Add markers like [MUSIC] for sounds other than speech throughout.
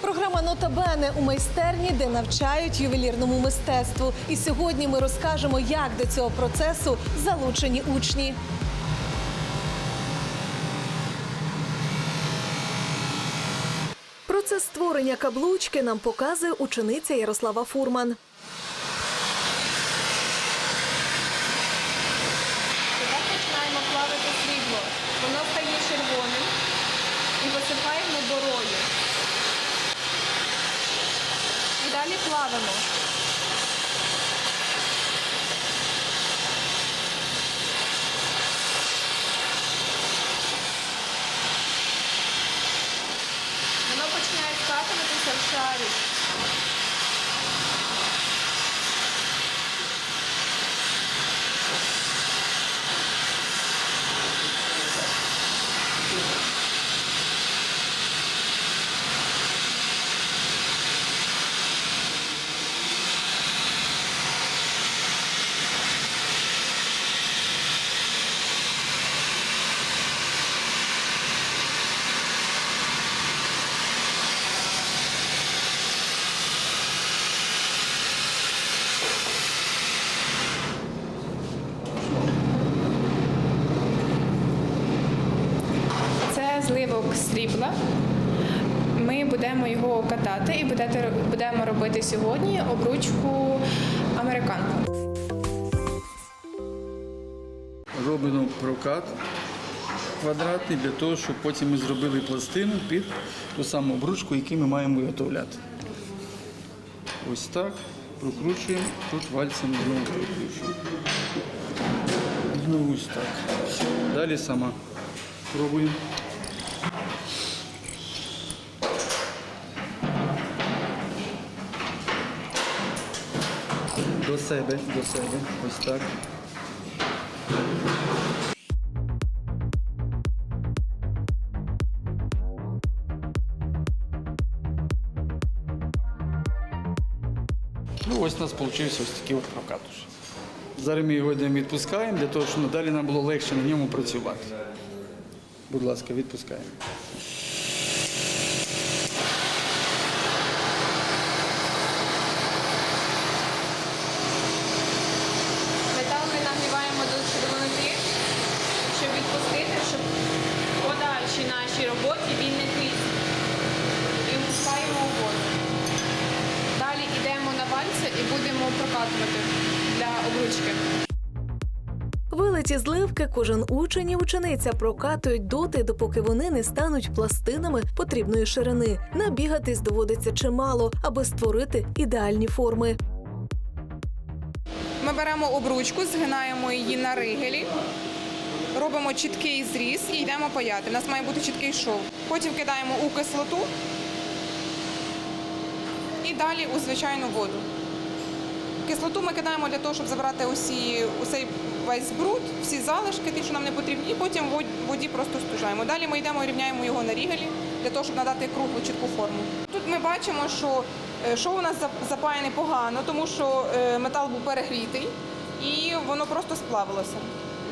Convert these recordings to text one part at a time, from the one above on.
Програма Нота Бене у майстерні, де навчають ювелірному мистецтву. І сьогодні ми розкажемо, як до цього процесу залучені учні. Процес створення каблучки нам показує учениця Ярослава Фурман. Тепер починаємо плавити срібло. Воно стає червоним і висипаємо борою. І далі плавимо. Воно починає скатуватися в шарі. Це зливок срібла. Ми будемо його катати і будемо робити сьогодні обручку американку. Робимо прокат квадратний для того, щоб потім ми зробили пластину під ту саму обручку, яку ми маємо виготовляти. Ось так. Прокручуємо, тут вальцем знову прокручуємо. Знову ось так. Далі сама. Пробуємо. До себе, до себе. Ось так. Ну, ось у нас вийшов ось такий от прокатуш. Зараз ми його йдемо відпускаємо, для того, щоб надалі нам було легше на ньому працювати. Будь ласка, відпускаємо. Метал ми нагріваємо до червоноти, щоб відпустити, щоб в подальшій нашій роботі він не тріс. І впускаємо у воду. Далі йдемо на вальце і будемо прокатувати для обручки. Вилиті зливки кожен учень і учениця прокатують доти, допоки вони не стануть пластинами потрібної ширини. Набігатись доводиться чимало, аби створити ідеальні форми. Ми беремо обручку, згинаємо її на ригелі, робимо чіткий зріз і йдемо паяти. У нас має бути чіткий шов. Потім кидаємо у кислоту і далі у звичайну воду. Кислоту ми кидаємо для того, щоб забрати усі, усей весь бруд, всі залишки, ті, що нам не потрібні, і потім воді просто стужаємо. Далі ми йдемо і рівняємо його на рігелі для того, щоб надати круглу чітку форму. Тут ми бачимо, що е, шов у нас зап- запаяне погано, тому що е, метал був перегрітий і воно просто сплавилося.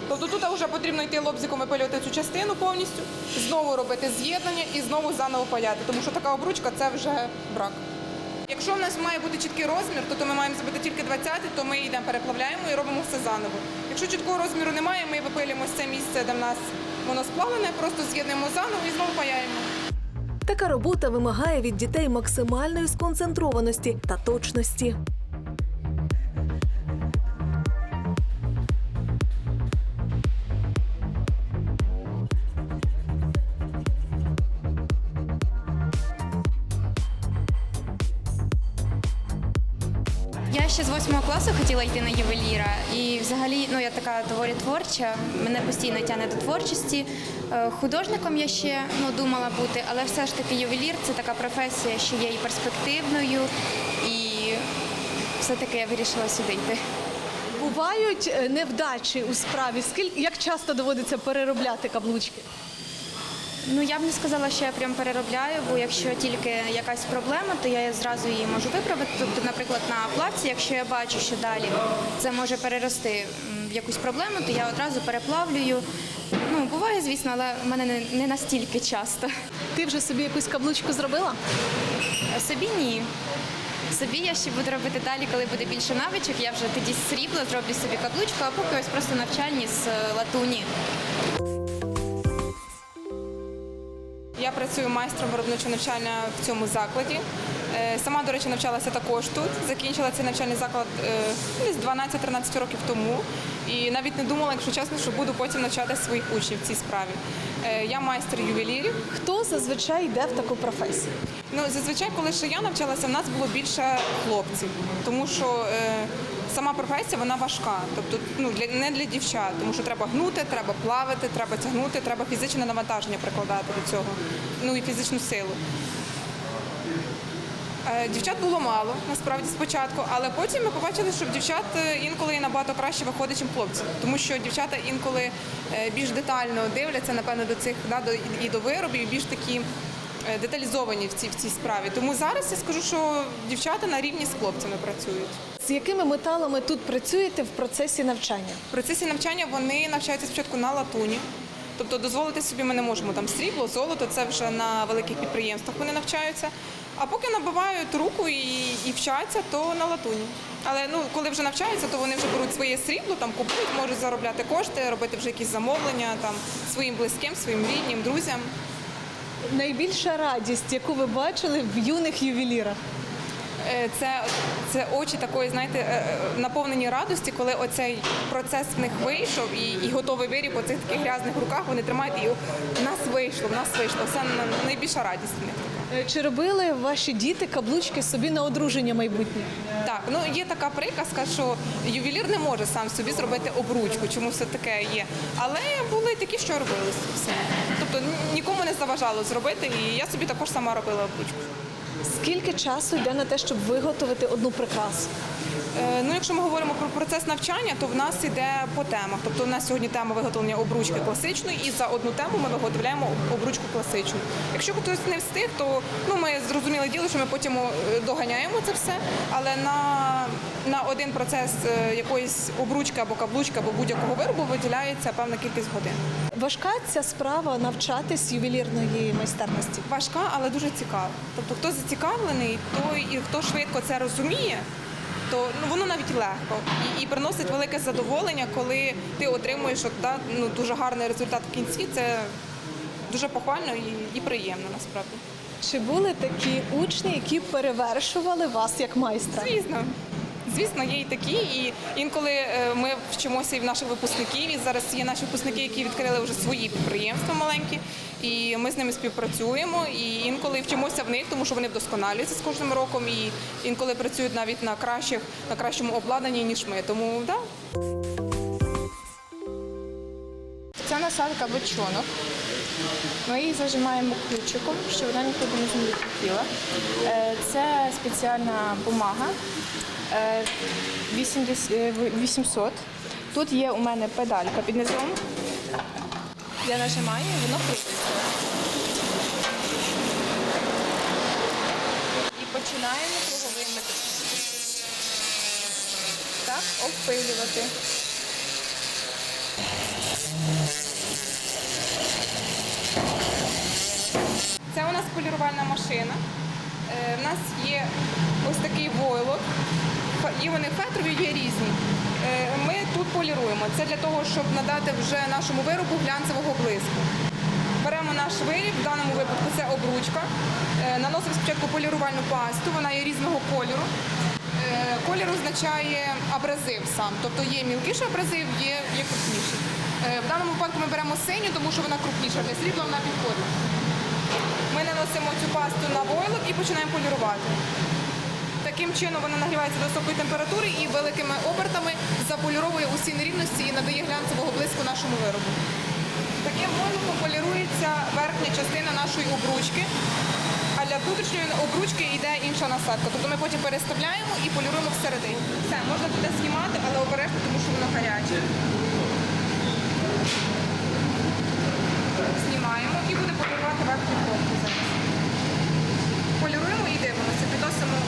Тобто тут вже потрібно йти лобзиком випилювати цю частину повністю, знову робити з'єднання і знову заново паяти, тому що така обручка це вже брак. Якщо в нас має бути чіткий розмір, то, то ми маємо зробити тільки 20, то ми йдемо переплавляємо і робимо все заново. Якщо чіткого розміру немає, ми випилюємо це місце, де в нас воно сплавлене, просто з'єднуємо заново і знову паяємо. Така робота вимагає від дітей максимальної сконцентрованості та точності. Восьмого класу хотіла йти на ювеліра, і взагалі ну я така доволі творча. Мене постійно тягне до творчості. Е, Художником я ще ну думала бути, але все ж таки ювелір це така професія, що є і перспективною, і все-таки я вирішила сюди йти. Бувають е, невдачі у справі. Скільки як часто доводиться переробляти каблучки? Ну я б не сказала, що я прям переробляю, бо якщо тільки якась проблема, то я зразу її можу виправити. Тобто, наприклад, на плаці, якщо я бачу, що далі це може перерости в якусь проблему, то я одразу переплавлюю. Ну буває, звісно, але в мене не, не настільки часто. Ти вже собі якусь каблучку зробила? Собі ні. Собі я ще буду робити далі, коли буде більше навичок. Я вже тоді з срібла зроблю собі каблучку, а поки ось просто навчальні з е, латуні. Працюю майстром виробничого навчання в цьому закладі. Е, Сама, до речі, навчалася також тут. Закінчила цей навчальний заклад е, десь 12-13 років тому. І навіть не думала, якщо чесно, що буду потім навчати своїх учнів в цій справі. Е, Я майстер ювелірів. Хто зазвичай йде в таку професію? Ну, зазвичай, коли ще я навчалася, в нас було більше хлопців, тому що сама професія вона важка. Тобто ну, для, не для дівчат, тому що треба гнути, треба плавати, треба тягнути, треба фізичне навантаження прикладати до цього, ну і фізичну силу. Е, Дівчат було мало насправді спочатку, але потім ми побачили, що в дівчат е, інколи набагато краще виходить, ніж хлопців, тому що дівчата інколи е, більш детально дивляться, напевно, до цих да, і до виробів, і більш такі деталізовані в цій, в цій справі. Тому зараз я скажу, що дівчата на рівні з хлопцями працюють. З якими металами тут працюєте в процесі навчання? В процесі навчання вони навчаються спочатку на латуні. Тобто дозволити собі ми не можемо там срібло, золото, це вже на великих підприємствах вони навчаються. А поки набивають руку і, і вчаться, то на латуні. Але ну, коли вже навчаються, то вони вже беруть своє срібло, там купують, можуть заробляти кошти, робити вже якісь замовлення там своїм близьким, своїм ріднім, друзям. Найбільша радість, яку ви бачили в юних ювелірах? Е, Це, це очі такої, знаєте, е, е, наповнені радості, коли оцей процес в них вийшов і, і готовий виріб у цих таких грязних руках вони тримають і в нас вийшло, в нас вийшло. Це на- найбільша радість в них. Чи робили ваші діти каблучки собі на одруження майбутнє? Так, ну є така приказка, що ювелір не може сам собі зробити обручку, чому все таке є. Але були такі, що робили все. Тобто нікому не заважало зробити, і я собі також сама робила обручку. Скільки часу йде на те, щоб виготовити одну прикрасу? Е, Ну, якщо ми говоримо про процес навчання, то в нас іде по темах. Тобто, у нас сьогодні тема виготовлення обручки класичної, і за одну тему ми виготовляємо обручку класичну. Якщо хтось не встиг, то ну ми зрозуміли діло, що ми потім е, доганяємо це все. Але на, на один процес е, якоїсь обручки або каблучки, або будь-якого виробу виділяється певна кількість годин. Важка ця справа навчатись ювелірної майстерності. Важка, але дуже цікава. Тобто, хто зацікавлений, той і хто швидко це розуміє. То ну воно навіть легко і, і приносить велике задоволення, коли ти отримуєш от, да, ну, дуже гарний результат в кінці. Це дуже похвально і, і приємно насправді. Чи були такі учні, які перевершували вас як майстра? Звісно. Звісно, є і такі, і інколи е, ми вчимося і в наших випускників. І зараз є наші випускники, які відкрили вже свої підприємства маленькі, і ми з ними співпрацюємо. І інколи вчимося в них, тому що вони вдосконалюються з кожним роком, і інколи працюють навіть на кращих, на кращому обладнанні ніж ми. Тому да. Це насадка бочонок. Ми її зажимаємо ключиком, щоб вона нікуди не злетіла. Е, Це спеціальна бумага 80 800. Тут є у мене педалька під низом. Я нажимаю, воно крутиться. І починаємо круговими так обпилювати. Це у нас полірувальна машина. Е, В нас є ось такий войлок. Є вони фетрові, є різні. Е, Ми тут поліруємо. Це для того, щоб надати вже нашому виробу глянцевого блиску. Беремо наш виріб, в даному випадку це обручка. Е, Наносимо спочатку полірувальну пасту, вона є різного кольору. Е, Колір означає абразив сам, тобто є мілкіший абразив, є, є крупніший. В даному випадку ми беремо синю, тому що вона крупніша. Для срібла вона підходить. Ми наносимо цю пасту на войлок і починаємо полірувати. Таким чином вона нагрівається до високої температури і великими обертами заполіровує усі нерівності і надає глянцевого блиску нашому виробу. Таким войлоком полірується верхня частина нашої обручки, а для внутрішньої обручки йде інша насадка. Тобто ми потім переставляємо і поліруємо всередині. Все, можна буде знімати, але обережно, тому що воно гаряче. Знімаємо і буде полірувати верхню кромку зараз. Поліруємо і дивимося, підносимо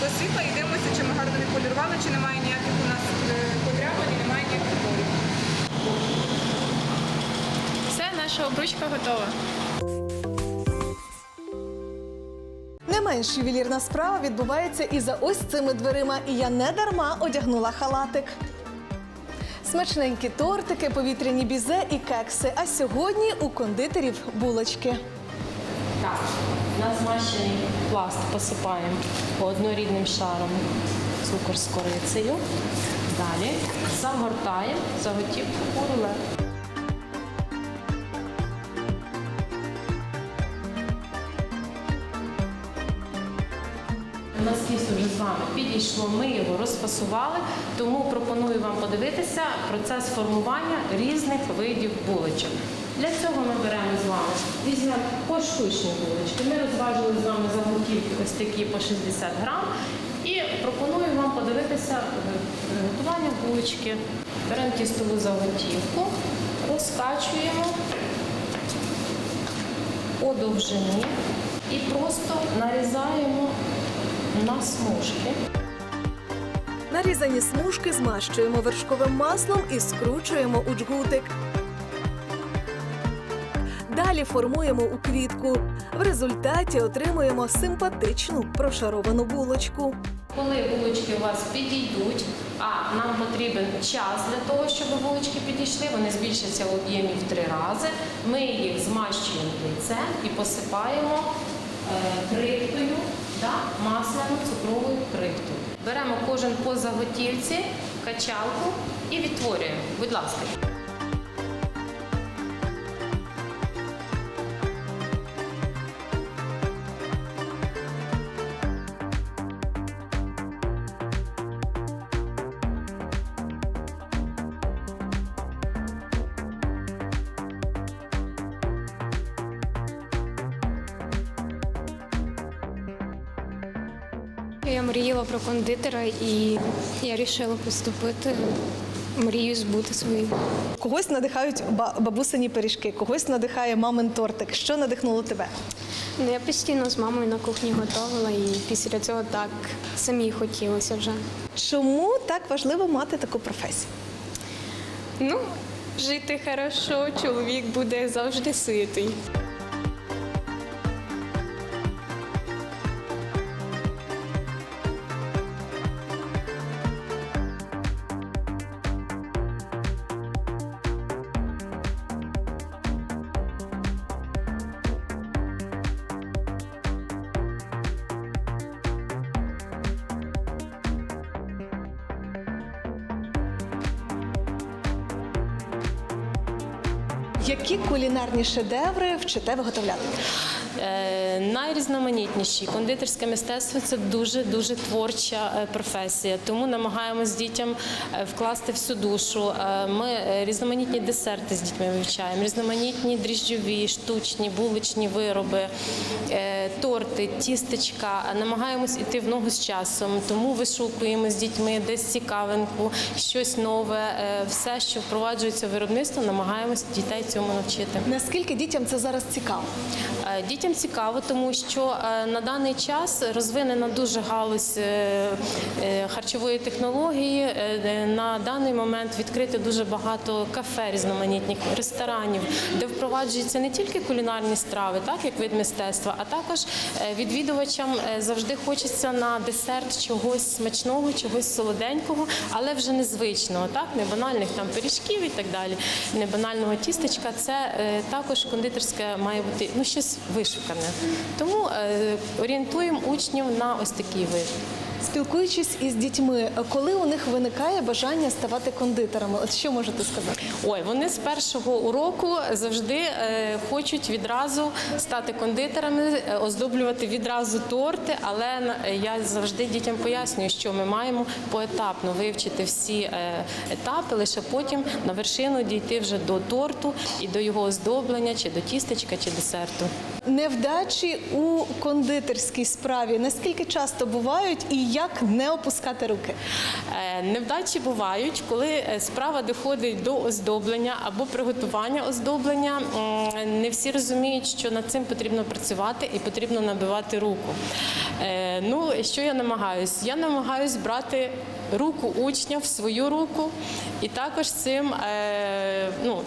до світла і дивимося, чи ми гарно відполірували, чи немає ніяких у нас е, подряпань, і немає ніяких порів. обручка готова. Не менш ювелірна справа відбувається і за ось цими дверима, і я не дарма одягнула халатик. Смачненькі тортики, повітряні бізе і кекси. А сьогодні у кондитерів булочки. Так, на змащений пласт посипаємо по однорідним шаром цукор з корицею. Далі загортаємо заготівку у рулет. У нас тісто вже з вами підійшло, ми його розфасували, тому пропоную вам подивитися процес формування різних видів булочок. Для цього ми беремо з вами, візьмемо поштучні булочки. Ми розважили з вами заготівки ось такі по 60 грам. І пропоную вам подивитися е, приготування булочки. Беремо тістову заготівку, розкачуємо по довжині і просто нарізаємо на смужки. Нарізані смужки змащуємо вершковим маслом і скручуємо у джгутик. Далі формуємо у квітку. В результаті отримуємо симпатичну прошаровану булочку. Коли булочки у вас підійдуть, а нам потрібен час для того, щоб булочки підійшли, вони збільшаться в об'ємі в три рази. Ми їх змащуємо яйцем і посипаємо е, крихтою, да, масляно-цукровою крихтою. Беремо кожен по заготівці, качалку і відтворюємо. Будь ласка. Кондитера і я вирішила поступити. Мрію збути свою. Когось надихають ба- бабусині пиріжки, когось надихає мамин тортик. Що надихнуло тебе? Ну, я постійно з мамою на кухні готувала, і після цього так самі хотілося вже. Чому так важливо мати таку професію? Ну, жити хорошо, чоловік буде завжди ситий. Які кулінарні шедеври вчите виготовляти? Найрізноманітніші кондитерське мистецтво це дуже дуже творча е, професія. Тому намагаємось дітям е, вкласти всю душу. Е, Ми різноманітні десерти з дітьми вивчаємо, різноманітні дріжджові, штучні, булочні вироби, торти, тістечка. Намагаємось іти в ногу з часом. Тому вишукуємо з дітьми десь цікавинку, щось нове, все, що впроваджується в виробництво, намагаємось дітей цьому навчити. Наскільки дітям це зараз цікаво? Дітям цікаво, тому що е, на даний час розвинена дуже галузь е, е, харчової технології. На даний момент відкрито дуже багато кафе різноманітних ресторанів, де впроваджуються не тільки кулінарні страви, так як вид мистецтва, а також відвідувачам завжди хочеться на десерт чогось смачного, чогось солоденького, але вже незвичного, так не банальних там пиріжків і так далі, не банального тістечка. Це також кондитерське має бути ну щось вишукане. Тому е, орієнтуємо учнів на ось такий вид. Спілкуючись із дітьми, коли у них виникає бажання ставати кондитерами, от що можете сказати? Ой, вони з першого уроку завжди е, хочуть відразу стати кондитерами, е, оздоблювати відразу торти. Але е, я завжди дітям пояснюю, що ми маємо поетапно вивчити всі етапи, лише потім на вершину дійти вже до торту і до його оздоблення, чи до тістечка, чи десерту. Невдачі у кондитерській справі наскільки часто бувають і як не опускати руки? Е, Невдачі бувають, коли е, справа доходить до оздоблення або приготування оздоблення. Не всі розуміють, що над цим потрібно працювати і потрібно набивати руку. Е, Ну, що я намагаюсь? Я намагаюсь брати руку учня в свою руку, і також цим, е, ну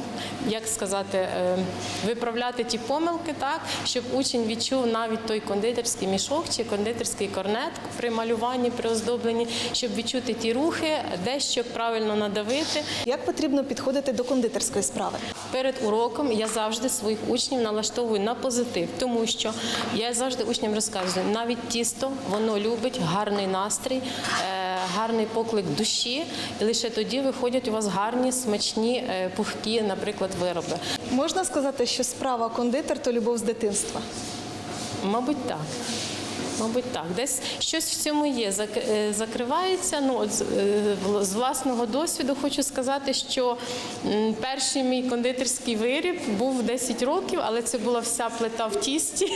як сказати, е, виправляти ті помилки, так щоб учень відчув навіть той кондитерський мішок чи кондитерський корнет при малюванні, при оздобленні, щоб відчути ті рухи, де що правильно надавити. Як потрібно підходити до кондитерської справи? Перед уроком я завжди своїх учнів налаштовую на позитив, тому що я завжди учням розказую, навіть тісто воно любить гарний настрій, е, гарний поклик душі, і лише тоді виходять у вас гарні, смачні, е, пухкі, наприклад, вироби. Можна сказати, що справа кондитер то любов з дитинства. Мабуть, так. Мабуть, так. Десь щось в цьому є. Е, Закривається. Ну, от, е, з власного досвіду хочу сказати, що перший мій кондитерський виріб був 10 років, але це була вся плита в тісті.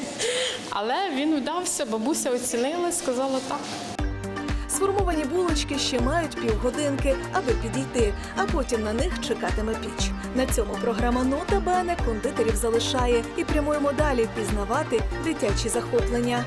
[LAUGHS] Але він вдався, бабуся оцінила, сказала так. Сформовані булочки ще мають півгодинки, аби підійти, а потім на них чекатиме піч. На цьому програма Нота Бене кондитерів залишає і прямуємо далі пізнавати дитячі захоплення.